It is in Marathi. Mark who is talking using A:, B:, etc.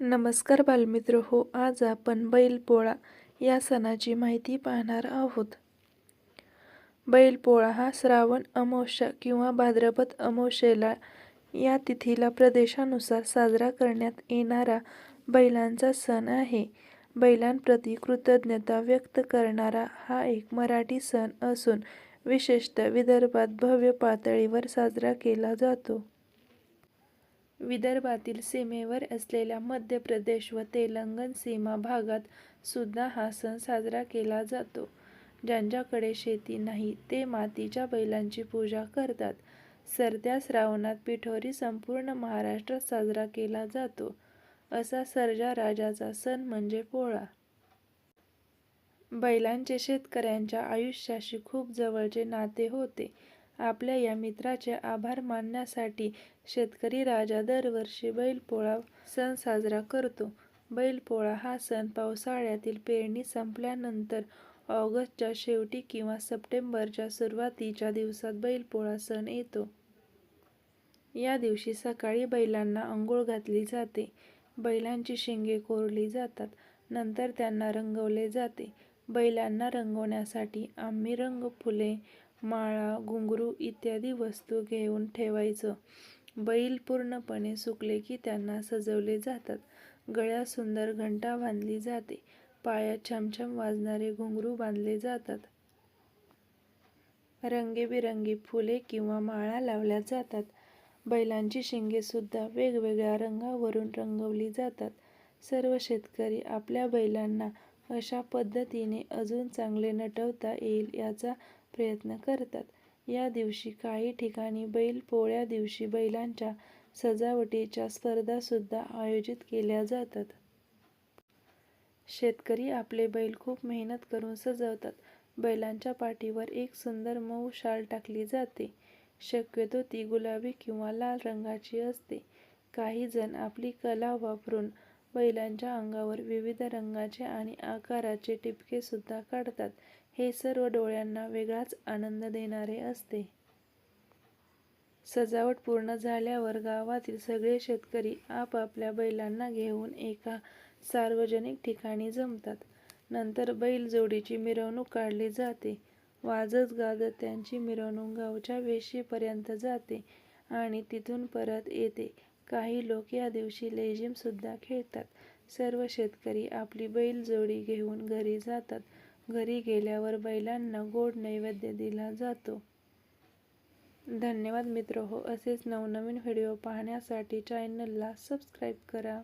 A: नमस्कार बालमित्र हो आज आपण बैलपोळा या सणाची माहिती पाहणार आहोत. बैलपोळा हा श्रावण अमावस्या किंवा भाद्रपद अमावस्येला या तिथीला प्रदेशानुसार साजरा करण्यात येणारा बैलांचा सण आहे. बैलांप्रती कृतज्ञता व्यक्त करणारा हा एक मराठी सण असून विशेषतः विदर्भात भव्य पातळीवर साजरा केला जातो. विदर्भातील सीमेवर असलेल्या मध्य प्रदेश व तेलंगण सीमा भागात सुद्धा हा सण साजरा केला जातो. ज्यांच्याकडे शेती नाही ते मातीच्या बैलांची पूजा करतात. सरत्या श्रावणात पिठोरी संपूर्ण महाराष्ट्रात साजरा केला जातो. असा सर्जा राजाचा सण म्हणजे पोळा. बैलांचे शेतकऱ्यांच्या आयुष्याशी खूप जवळचे नाते होते. आपल्या या मित्राचे आभार मानण्यासाठी शेतकरी राजा दरवर्षी बैलपोळा सण साजरा करतो. बैलपोळा हा सण पावसाळ्यातील पेरणी संपल्यानंतर ऑगस्टच्या शेवटी किंवा सप्टेंबरच्या सुरुवातीच्या दिवसात बैलपोळा सण येतो. या दिवशी सकाळी बैलांना अंघोळ घातली जाते. बैलांची शिंगे कोरली जातात. नंतर त्यांना रंगवले जाते. बैलांना रंगवण्यासाठी आम्ही रंग फुले माळा घुंगरू इत्यादी वस्तू घेऊन ठेवायचं. बैल पूर्णपणे सुकले की त्यांना सजवले जातात. गळ्यात सुंदर घंटा बांधली जाते. पायात छमछम वाजणारे घुंगरू बांधले जातात. रंगीबिरंगी फुले किंवा माळा लावल्या जातात. बैलांची शिंगे सुद्धा वेगवेगळ्या रंगावरून रंगवली जातात. सर्व शेतकरी आपल्या बैलांना अशा पद्धतीने अजून चांगले नटवता येईल याचा प्रयत्न करतात. या दिवशी काही ठिकाणी बैल पोळ्या दिवशी बैलांच्या सजावटीच्या स्पर्धासुद्धा आयोजित केल्या जातात. शेतकरी आपले बैल खूप मेहनत करून सजवतात. बैलांच्या पाठीवर एक सुंदर मऊ शाल टाकली जाते. शक्यतो ती गुलाबी किंवा लाल रंगाची असते. काही जण आपली कला वापरून बैलांच्या अंगावर विविध रंगाचे आणि आकाराचे टिपके सुद्धा काढतात. हे सर्व डोळ्यांना वेगळाच आनंद देणारे असते. सजावट पूर्ण झाल्यावर गावातील सगळे शेतकरी आपापल्या बैलांना घेऊन एका सार्वजनिक ठिकाणी जमतात. नंतर बैलजोडीची मिरवणूक काढली जाते. वाजत गाजत त्यांची मिरवणूक गावच्या वेशीपर्यंत जाते आणि तिथून परत येते. काही लोक या दिवशी लेझिमसुद्धा खेळतात. सर्व शेतकरी आपली बैलजोडी घेऊन घरी जातात. घरी गेल्यावर बैलांना गोड नैवेद्य दिला जातो. धन्यवाद मित्र. हो असेच नवनवीन व्हिडिओ पाहण्यासाठी चॅनलला सबस्क्राईब करा.